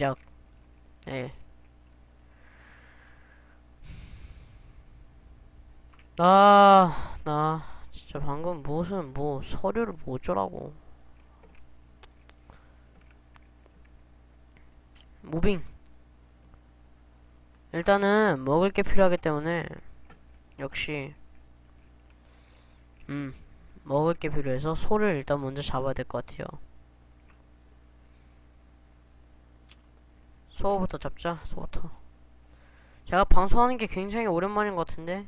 시작. 네. 나, 나, 진짜 방금 무슨, 뭐, 서류를 뭐 어쩌라고. 무빙. 일단은, 먹을 게 필요하기 때문에, 역시, 음, 먹을 게 필요해서 소를 일단 먼저 잡아야 될 것 같아요. 소부터 잡자, 소부터. 제가 방송하는 게 굉장히 오랜만인 것 같은데?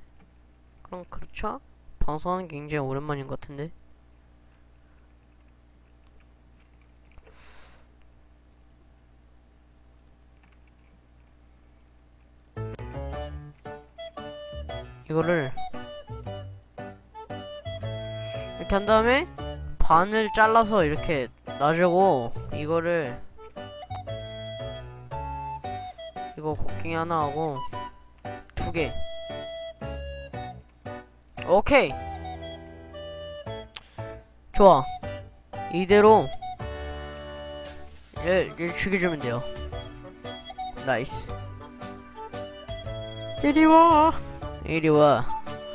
그럼 그렇죠? 방송하는 게 굉장히 오랜만인 것 같은데? 이거를 이렇게 한 다음에 반을 잘라서 이렇게 놔주고 이거를 이거 곡괭이 하나 하고 두 개. 오케이. 좋아. 이대로 얘, 얘 죽여주면 돼요. 나이스. 이리 와. 이리 와.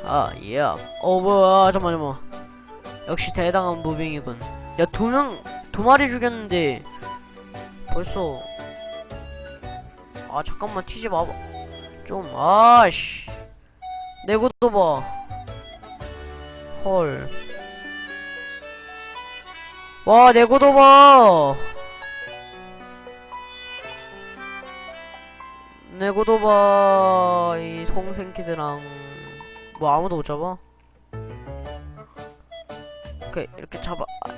아, 예. 어, 뭐야. 잠깐만, 잠깐만. 역시 대당한 무빙이군. 야, 두 명, 두 마리 죽였는데, 벌써. 아, 잠깐만, 튀지 마봐. 좀, 아씨. 내고도 봐. 헐. 와, 내고도 봐. 내고도 봐. 이 송생키드랑. 뭐 아무도 못 잡아? 오케이, 이렇게 잡아. 아.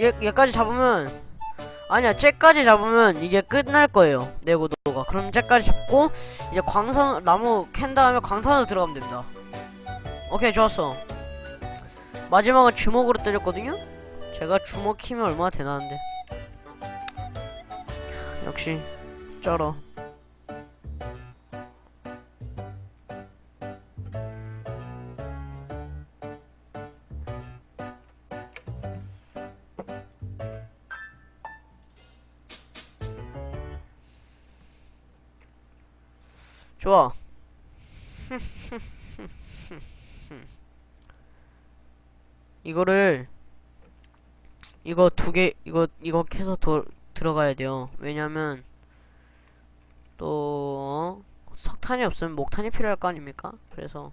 얘, 얘까지 잡으면. 아니야, 쟤까지 잡으면 이게 끝날 거예요. 내고도가. 그럼 쟤까지 잡고, 이제 광산, 나무 캔 다음에 광산으로 들어가면 됩니다. 오케이, 좋았어. 마지막은 주먹으로 때렸거든요? 제가 주먹 키면 얼마나 대나는데. 역시, 쩔어. 이거를 이거 두 개 이거 이거 캐서 도, 들어가야 돼요. 왜냐면 또 어? 석탄이 없으면 목탄이 필요할 거 아닙니까? 그래서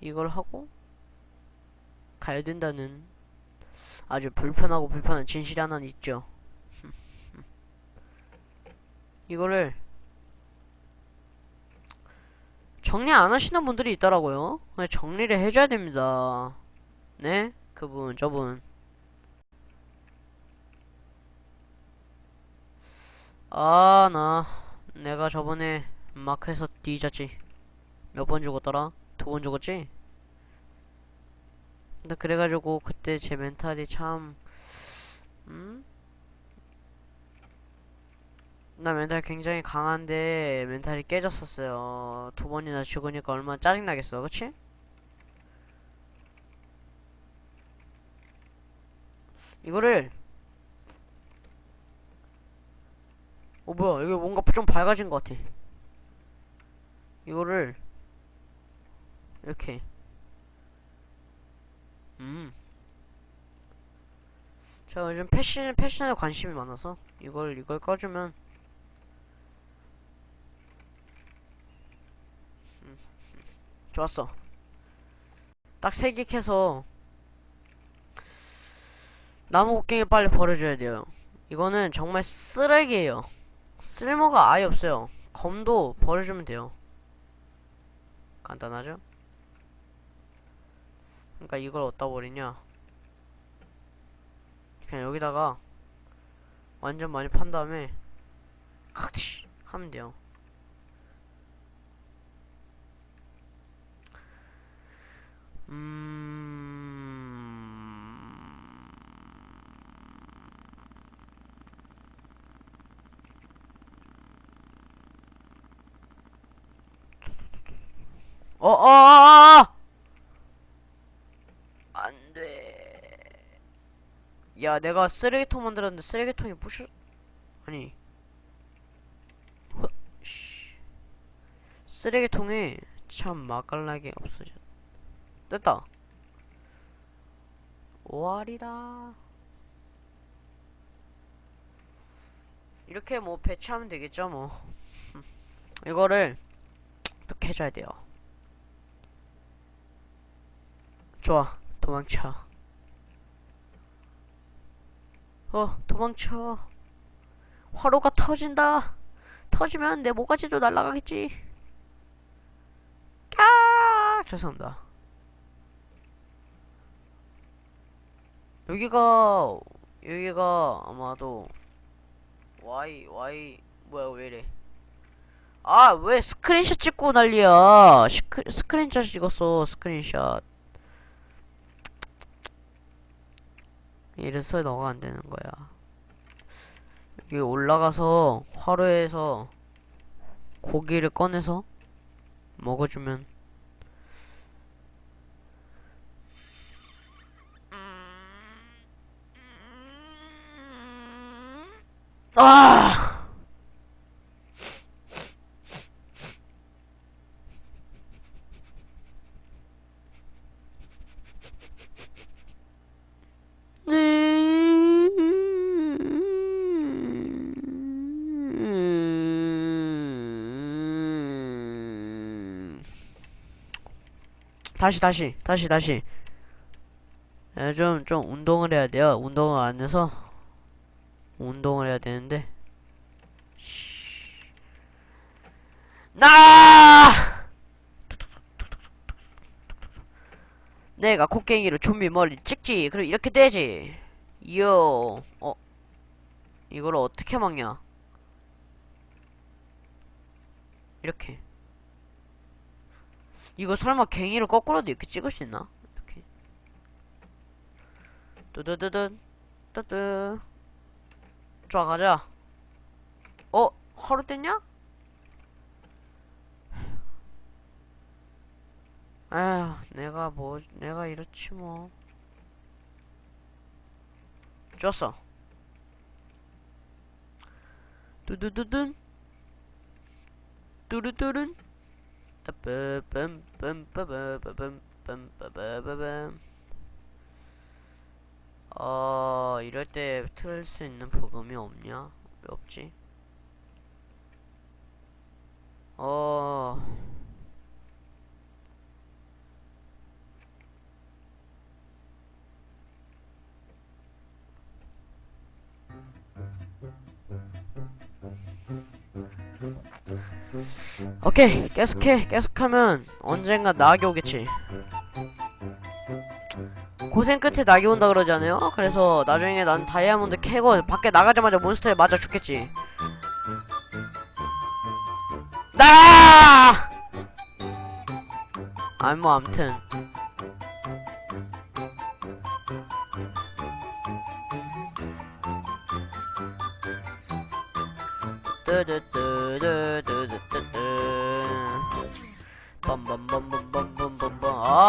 이걸 하고 가야 된다는 아주 불편하고 불편한 진실이 하나 있죠. 이거를 정리 안 하시는 분들이 있더라고요. 정리를 해줘야 됩니다. 네? 그분, 저분. 아, 나. 내가 저번에 마크에서 뒤졌지. 몇 번 죽었더라? 두 번 죽었지? 근데 그래가지고 그때 제 멘탈이 참, 음? 나 멘탈 굉장히 강한데 멘탈이 깨졌었어요. 두 번이나 죽으니까 얼마나 짜증나겠어, 그치? 이거를 어 뭐야 여기 뭔가 좀 밝아진 것 같아. 이거를 이렇게. 음. 제가 요즘 패션, 패션에 관심이 많아서 이걸 이걸 꺼주면. 좋았어. 딱 세 개 캐서 나무 곡괭이 빨리 버려줘야 돼요. 이거는 정말 쓰레기예요. 쓸모가 아예 없어요. 검도 버려주면 돼요. 간단하죠? 그러니까 이걸 어디다 버리냐? 그냥 여기다가 완전 많이 판 다음에 칵치 하면 돼요. 음... 어, 어, 어, 어! 안 돼. 야 내가 쓰레기통 만들었는데 쓰레기통이 부셔 아니. 쓰레기통이 참 맛깔나게 없어졌 됐다 오알이다 이렇게 뭐 배치하면 되겠죠 뭐 이거를 어떻게 해줘야 돼요 좋아. 도망쳐. 어 도망쳐. 화로가 터진다. 터지면 내 모가지도 날아가겠지. 까 죄송합니다. 여기가 여기가 아마도 Y Y 뭐야 왜 이래? 아 왜 스크린샷 찍고 난리야? 스크, 스크린샷 찍었어 스크린샷 이래서 너가 안 되는 거야. 여기 올라가서 화로에서 고기를 꺼내서 먹어주면 아 다시 다시 다시 다시. 좀좀 운동을 해야 돼요. 운동을 안 해서 운동을 해야 되는데. 쉬. 나! 내가 곡괭이로 좀비 머리 찍지. 그럼 이렇게 되지. 이요. 어. 이거를 어떻게 막냐? 이렇게 이거 설마 갱이를 거꾸로도 이렇게 찍을 수 있나? 이렇게. 뚜두두둔 뚜뚜. 좋아 가자. 어? 하루 뗐냐? 에휴 내가 뭐 내가 이렇지 뭐. 좋았어. 뚜두두둔. 뚜루뚜룬 어 이럴 때 틀 수 있는 부금이 없냐? 왜 없지? 어 오케이 계속해. 계속하면 언젠가 낙이 오겠지. 고생 끝에 낙이 온다 그러지 않아요? 그래서 나중에 난 다이아몬드 캐고 밖에 나가자마자 몬스터에 맞아 죽겠지. 나! 아니 뭐 암튼. 뜨뜨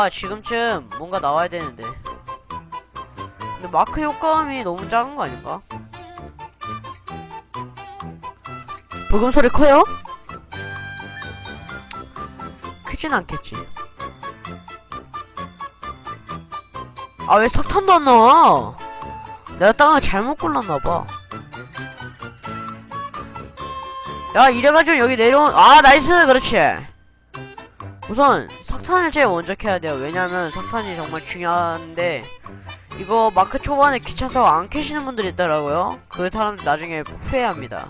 아 지금쯤 뭔가 나와야 되는데. 근데 마크 효과음이 너무 작은 거 아닌가? 부금 소리 커요? 크진 않겠지. 아 왜 석탄도 안 나와? 내가 땅을 잘못 골랐나봐. 야 이래가지고 여기 내려온 아 나이스! 그렇지. 우선 석탄을 제일 먼저 캐야 돼요. 왜냐면 석탄이 정말 중요한데 이거 마크 초반에 귀찮다고 안 캐시는 분들이 있더라고요. 그 사람들 나중에 후회합니다.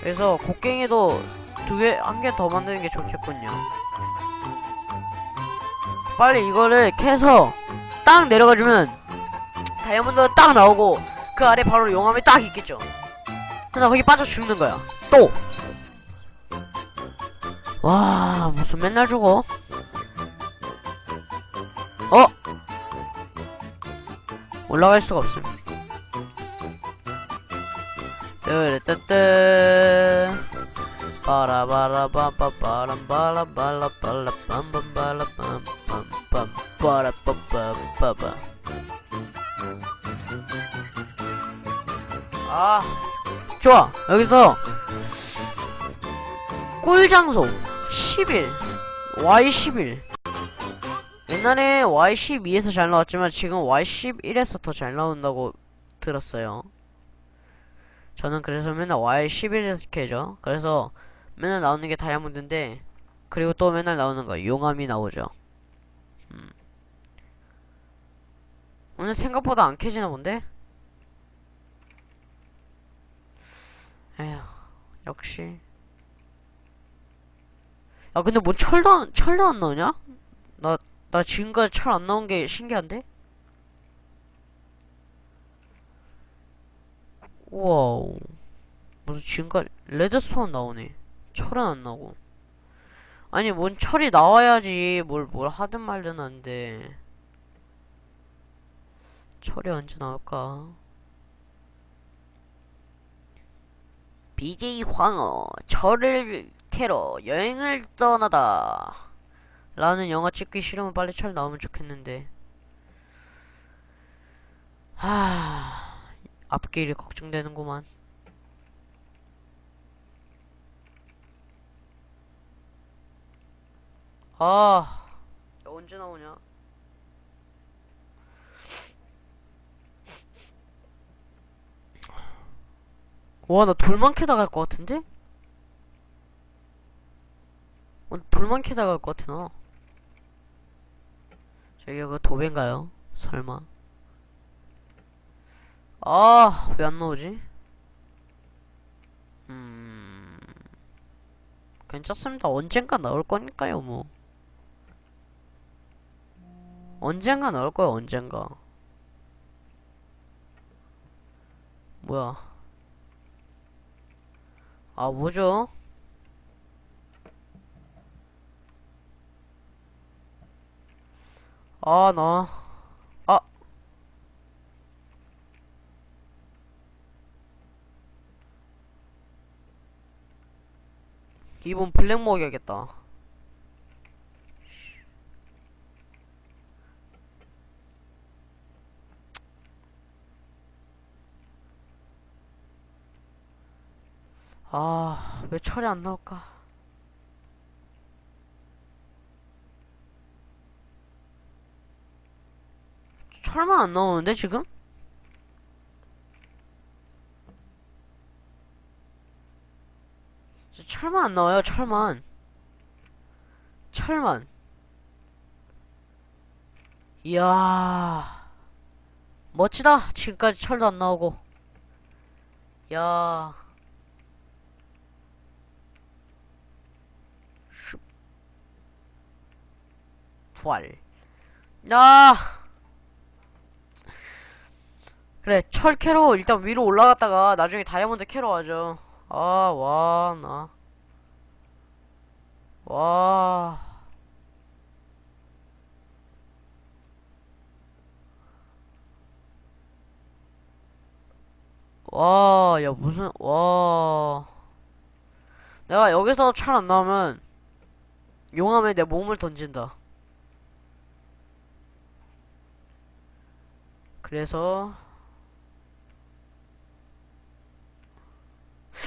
그래서 곡괭이도 두 개, 한 개 더 만드는 게 좋겠군요. 빨리 이거를 캐서 딱 내려가주면 다이아몬드가 딱 나오고 그 아래 바로 용암이 딱 있겠죠. 나 거기 빠져 죽는 거야. 또. 와 무슨 맨날 죽어? 어? 올라갈 수가 없음 뜨르뜨뜨 빠라바라바빠빠람바라바라빠라빰빰빠라빰빰빰빰빠라빠빠빠빠 아 좋아. 여기서 꿀 장소. 10일. Y11 옛날에 Y12에서 잘 나왔지만 지금 Y11에서 더 잘 나온다고 들었어요. 저는 그래서 맨날 Y11에서 캐죠. 그래서 맨날 나오는 게 다이아몬드인데 그리고 또 맨날 나오는 거 용암이 나오죠. 음. 오늘 생각보다 안 캐지나 본데? 에휴 역시 아 근데 뭐 철도 안, 철도 안 나오냐? 나, 나 지금까지 철 안 나온 게 신기한데? 우와우 무슨 지금까지 레드스톤 나오네 철은 안 나오고 아니 뭔 철이 나와야지 뭘 뭘 하든 말든 한데 철이 언제 나올까? BJ 황어 철을 캐러 여행을 떠나다. 라는 영화 찍기 싫으면 빨리 철 나오면 좋겠는데. 하... 앞길이 걱정되는구만. 아... 야, 언제 나오냐? 와, 나 돌만 캐다 갈 것 같은데? 어, 돌만 캐다 갈 것 같아, 나. 저기가 그 도배인가요? 설마. 아, 왜 안 나오지? 음. 괜찮습니다. 언젠가 나올 거니까요, 뭐. 언젠가 나올 거야, 언젠가. 뭐야. 아, 뭐죠? 아, 나. 아. 이번 블랙 먹여야겠다. 아, 왜 철이 안 나올까? 철만 안 나오는데, 지금? 저 철만 안 나와요, 철만. 철만. 이야. 멋지다. 지금까지 철도 안 나오고. 야. 슉. 부활. 아. 그래, 철 캐러 일단 위로 올라갔다가 나중에 다이아몬드 캐러 가죠. 아, 와, 나. 와. 와, 야, 무슨, 와. 내가 여기서 철 안 나오면 용암에 내 몸을 던진다. 그래서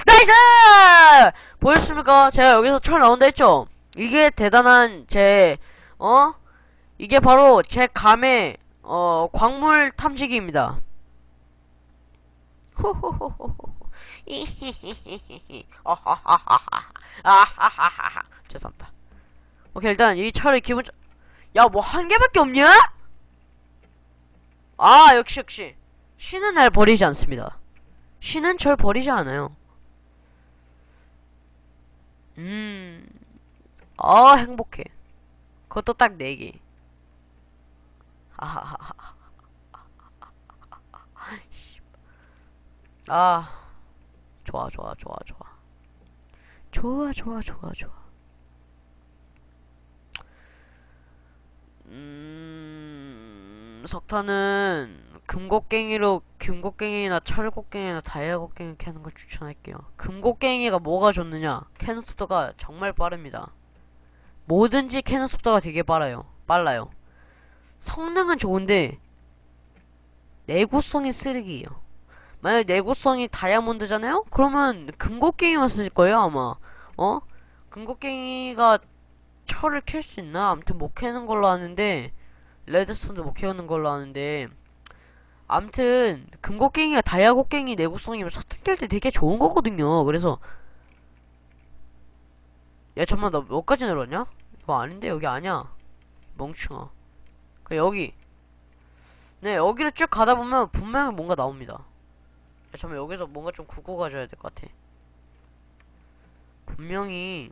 나이스! 보였습니까? 제가 여기서 철 나온다 했죠? 이게 대단한 제, 어? 이게 바로 제 감의, 어, 광물 탐지기입니다. 호호호호호. 죄송합니다. 오케이, 일단 이 철을 기본, 야, 뭐 한 개밖에 없냐? 아, 역시, 역시. 신은 날 버리지 않습니다. 신은 절 버리지 않아요. 음, 아, 행복해. 그것도 딱 4개. 하하하하. 아, 좋아, 좋아, 좋아, 좋아. 좋아, 좋아, 좋아, 좋아. 음, 석탄은 금곡갱이로 금곡갱이나 철곡갱이나 다이아곡갱이 캐는 걸 추천할게요. 금곡갱이가 뭐가 좋느냐? 캐는 속도가 정말 빠릅니다. 뭐든지 캐는 속도가 되게 빨라요. 빨라요. 성능은 좋은데 내구성이 쓰레기예요. 만약에 내구성이 다이아몬드잖아요? 그러면 금곡갱이만 쓰실 거예요 아마 어? 금곡갱이가 철을 캘 수 있나? 아무튼 못 캐는 걸로 아는데 레드스톤도 못 캐는 걸로 아는데 암튼 금곡갱이가 다이아곡갱이 내구성이면 서튼 깰때 되게 좋은 거거든요. 그래서 야 잠만 나 몇까지 내렸냐? 이거 아닌데? 여기 아니야? 멍충아. 그래 여기. 네 여기를 쭉 가다 보면 분명히 뭔가 나옵니다. 야 잠만 여기서 뭔가 좀 구고 가져야 될 것 같아. 분명히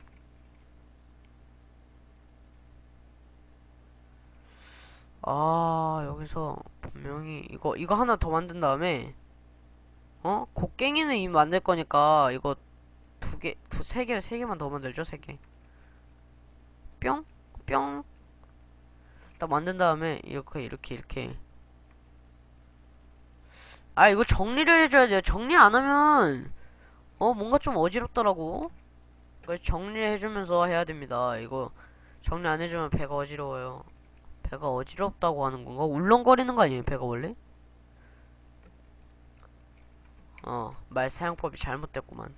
아 여기서 분명히 이거 이거 하나 더 만든 다음에 어 곡괭이는 이미 만들 거니까 이거 두 개, 두, 세 개, 세 개만 더 만들죠, 세 개. 뿅, 뿅. 딱 만든 다음에 이렇게, 이렇게, 이렇게. 아, 이거 정리를 해줘야 돼요. 정리 안 하면 어 뭔가 좀 어지럽더라고. 그래서 정리를 해주면서 해야 됩니다. 이거 정리 안 해주면 배가 어지러워요. 배가 어지럽다고 하는 건가? 울렁거리는 거 아니에요, 배가 원래? 어, 말 사용법이 잘못됐구만.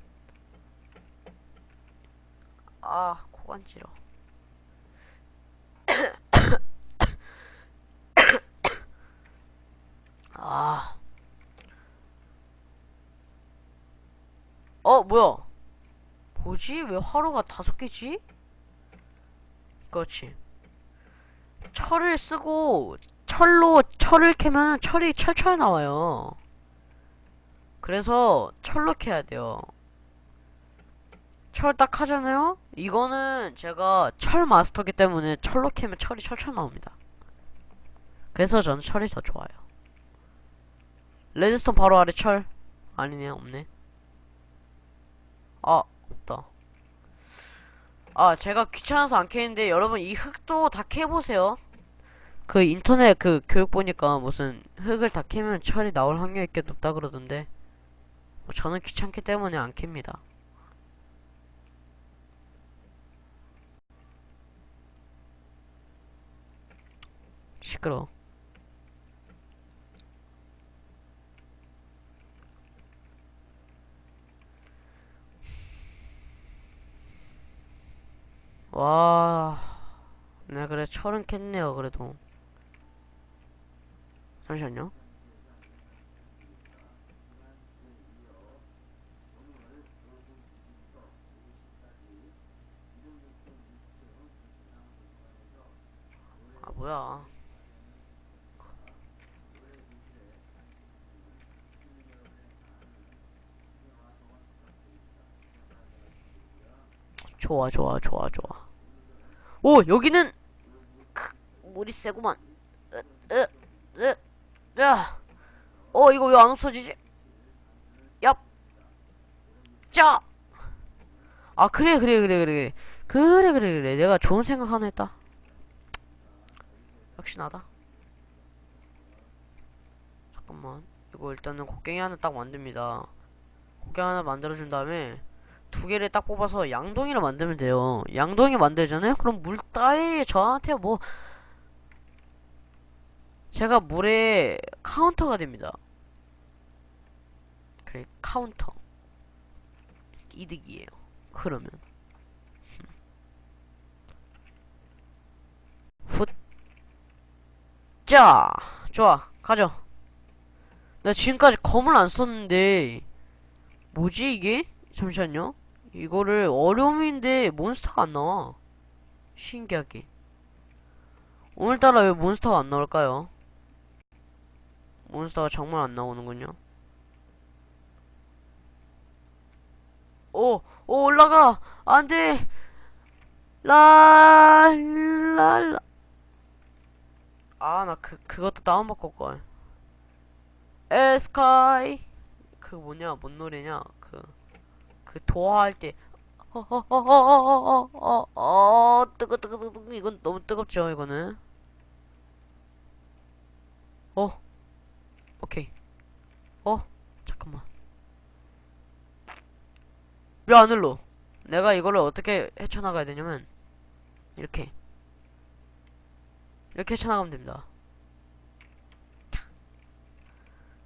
아, 코 간지러. 아. 어, 뭐야? 뭐지? 왜 하루가 다섯 개지? 그렇지. 철을 쓰고 철로 철을 캐면 철이 철철 나와요. 그래서 철로 캐야 돼요. 철 딱 하잖아요? 이거는 제가 철 마스터기 때문에 철로 캐면 철이 철철 나옵니다. 그래서 저는 철이 더 좋아요. 레드스톤 바로 아래 철. 아니네, 없네. 아, 없다. 아, 제가 귀찮아서 안 캐는데 여러분 이 흙도 다 캐보세요. 그 인터넷 그 교육 보니까 무슨 흙을 다 캐면 철이 나올 확률이 꽤 높다 그러던데 뭐 저는 귀찮기 때문에 안 캡니다. 시끄러. 와, 네 그래 철은 캤네요 그래도. 잠시만요. 아 뭐야? 좋아 좋아 좋아 좋아 오 여기는 크, 물이 세구만 으 으 으 야! 어, 이거 왜 안 없어지지? 야! 짜! 아, 그래, 그래, 그래, 그래, 그래. 그래, 그래, 그래. 내가 좋은 생각 하나 했다. 역시 나다. 잠깐만. 이거 일단은 곡괭이 하나 딱 만듭니다. 곡괭이 하나 만들어준 다음에 두 개를 딱 뽑아서 양동이를 만들면 돼요. 양동이 만들잖아요? 그럼 물따위 저한테 뭐 제가 물에 카운터가 됩니다. 그래 카운터 이득이에요. 그러면 훗. 자, 좋아, 가죠. 나 지금까지 검을 안 썼는데 뭐지 이게? 잠시만요. 이거를 어려움인데 몬스터가 안 나와. 신기하게. 오늘따라 왜 몬스터가 안 나올까요? 몬스터가 정말 안 나오는군요. 오! 오 올라가! 안 돼! 라, 라, 라. 아, 나 그, 그것도 다운받을걸. 에스카이! 그 뭐냐, 뭔 노래냐, 그, 그 도화할 때, 어, 어, 어, 어, 어, 어, 어, 뜨거, 뜨거, 뜨거, 이건 너무 뜨겁죠, 이거는. 어. 오케이 어 잠깐만 왜 안 흘러 내가 이거를 어떻게 헤쳐나가야 되냐면 이렇게 이렇게 헤쳐나가면 됩니다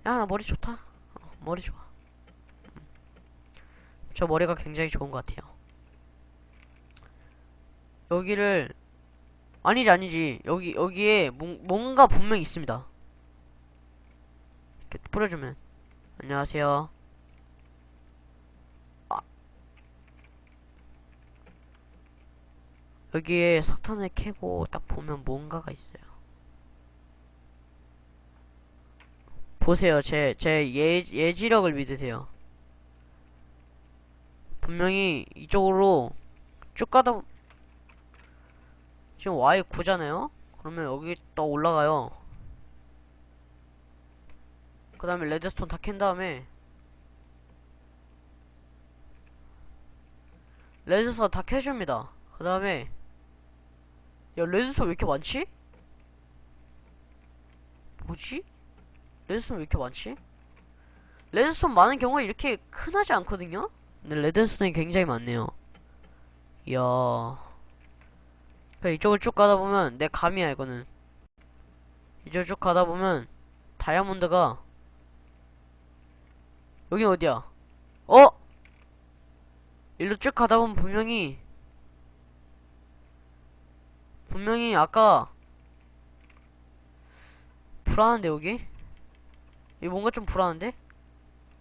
야 나 머리 좋다 어, 머리 좋아. 음. 저 머리가 굉장히 좋은 것 같아요. 여기를 아니지 아니지 여기 여기에 뭔, 뭔가 분명 히 있습니다. 이렇게 뿌려주면 안녕하세요. 아. 여기에 석탄을 캐고 딱 보면 뭔가가 있어요. 보세요. 제, 제 예, 예지력을 믿으세요. 분명히 이쪽으로 쭉 가다, 보- 지금 Y 9잖아요? 그러면 여기 또 올라가요. 그 다음에 레드스톤 다 캔 다음에, 레드스톤 다 캐줍니다. 그 다음에, 야, 레드스톤 왜 이렇게 많지? 뭐지? 레드스톤 왜 이렇게 많지? 레드스톤 많은 경우가 이렇게 흔하지 않거든요? 근데 레드스톤이 굉장히 많네요. 이야. 그래, 이쪽을 쭉 가다 보면, 내 감이야, 이거는. 이쪽을 쭉 가다 보면, 다이아몬드가, 여긴 어디야? 어? 일로 쭉 가다 보면 분명히, 분명히 아까, 불안한데, 여기? 여기 뭔가 좀 불안한데?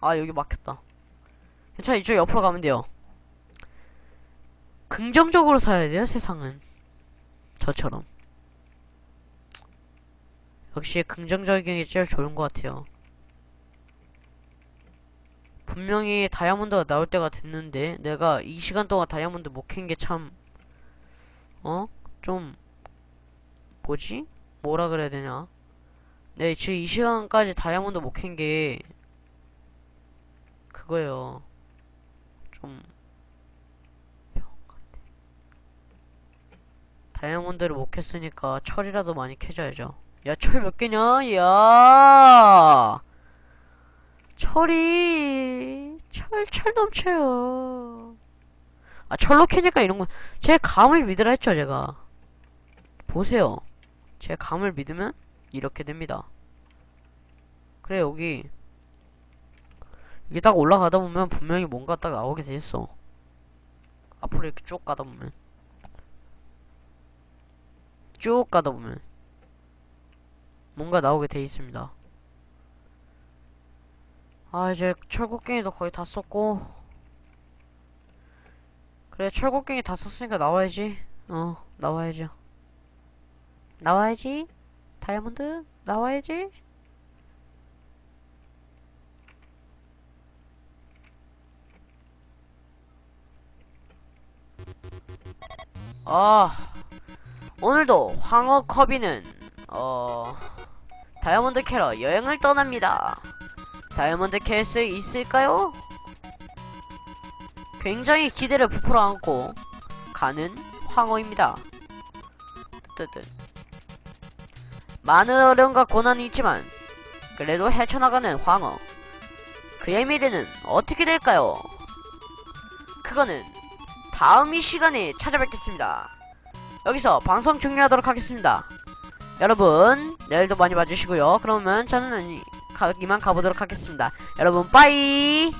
아 여기 막혔다 괜찮아 이쪽 옆으로 가면 돼요 긍정적으로 살아야 돼요 세상은 저처럼 역시 긍정적인 게 제일 좋은 것 같아요 분명히 다이아몬드가 나올 때가 됐는데 내가 이 시간 동안 다이아몬드 못 캔 게 참 어? 좀 뭐지? 뭐라 그래야 되냐 네, 지금 이 시간까지 다이아몬드 못 캔 게 그거예요. 좀 다이아몬드를 못 캤으니까 철이라도 많이 캐줘야죠. 야, 철 몇 개냐? 야! 철이 철, 철 넘쳐요. 아, 철로 캐니까 이런 거, 제 감을 믿으라 했죠, 제가. 보세요. 제 감을 믿으면 이렇게 됩니다. 그래 여기 이게 딱 올라가다 보면 분명히 뭔가 딱 나오게 돼 있어. 앞으로 이렇게 쭉 가다 보면 쭉 가다 보면 뭔가 나오게 돼 있습니다. 아 이제 철곡갱이도 거의 다 썼고 그래 철곡갱이 다 썼으니까 나와야지. 어 나와야죠. 나와야지. 다이아몬드 나와야지. 아 오늘도 황어 커비는 어 다이아몬드 캐러 여행을 떠납니다. 다이아몬드 캘수 있을까요? 굉장히 기대를 부풀어 안고 가는 황어입니다. 뜨뜨 많은 어려움과 고난이 있지만 그래도 헤쳐나가는 황어 그의 미래는 어떻게 될까요? 그거는 다음 이 시간에 찾아뵙겠습니다. 여기서 방송 종료하도록 하겠습니다. 여러분 내일도 많이 봐주시고요. 그러면 저는 이- 가, 이만 가보도록 하겠습니다. 여러분 빠이